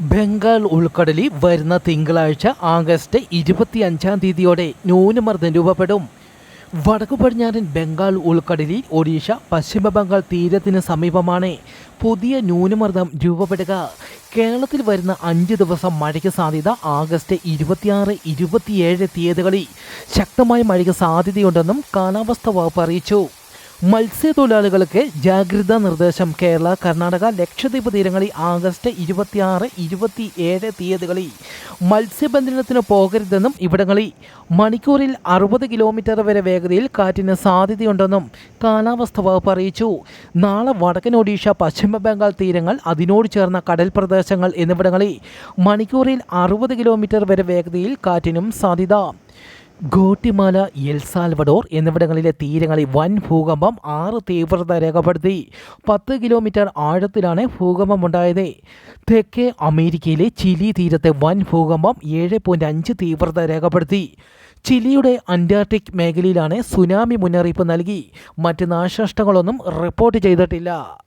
ബംഗാൾ ഉൾക്കടലിൽ വരുന്ന തിങ്കളാഴ്ച ആഗസ്റ്റ് ഇരുപത്തിയഞ്ചാം തീയതിയോടെ ന്യൂനമർദ്ദം രൂപപ്പെടും. വടക്കു പടിഞ്ഞാറൻ ബംഗാൾ ഉൾക്കടലിൽ ഒഡീഷ പശ്ചിമ ബംഗാൾ തീരത്തിന് സമീപമാണ് പുതിയ ന്യൂനമർദ്ദം രൂപപ്പെടുക. കേരളത്തിൽ വരുന്ന അഞ്ച് ദിവസം മഴയ്ക്ക് സാധ്യത ആഗസ്റ്റ് ഇരുപത്തിയാറ് ഇരുപത്തിയേഴ് തീയതികളിൽ ശക്തമായ മഴയ്ക്ക് സാധ്യതയുണ്ടെന്നും കാലാവസ്ഥാ വകുപ്പ് അറിയിച്ചു. മത്സ്യത്തൊഴിലാളികൾക്ക് ജാഗ്രതാ നിർദ്ദേശം. കേരള കർണാടക ലക്ഷദ്വീപ് തീരങ്ങളിൽ ആഗസ്റ്റ് ഇരുപത്തിയാറ് ഇരുപത്തി ഏഴ് തീയതികളിൽ മത്സ്യബന്ധനത്തിന് പോകരുതെന്നും ഇവിടങ്ങളിൽ മണിക്കൂറിൽ അറുപത് കിലോമീറ്റർ വരെ വേഗതയിൽ കാറ്റിന് സാധ്യതയുണ്ടെന്നും കാലാവസ്ഥ വകുപ്പ് അറിയിച്ചു. നാളെ വടക്കൻ ഒഡീഷ പശ്ചിമ ബംഗാൾ തീരങ്ങൾ അതിനോട് ചേർന്ന കടൽ പ്രദേശങ്ങൾ എന്നിവിടങ്ങളിൽ മണിക്കൂറിൽ അറുപത് കിലോമീറ്റർ വരെ വേഗതയിൽ കാറ്റിനും സാധ്യത. ഗോട്ടിമാല എൽസാൽവഡോർ എന്നിവിടങ്ങളിലെ തീരങ്ങളിൽ വൻ ഭൂകമ്പം ആറ് തീവ്രത രേഖപ്പെടുത്തി. പത്ത് കിലോമീറ്റർ ആഴത്തിലാണ് ഭൂകമ്പമുണ്ടായത്. തെക്കേ അമേരിക്കയിലെ ചിലി തീരത്തെ വൻ ഭൂകമ്പം ഏഴ് പോയിന്റ് അഞ്ച് തീവ്രത രേഖപ്പെടുത്തി. ചിലിയുടെ അന്റാർട്ടിക് മേഖലയിലാണ് സുനാമി മുന്നറിയിപ്പ് നൽകി. മറ്റ് നാശനഷ്ടങ്ങളൊന്നും റിപ്പോർട്ട് ചെയ്തിട്ടില്ല.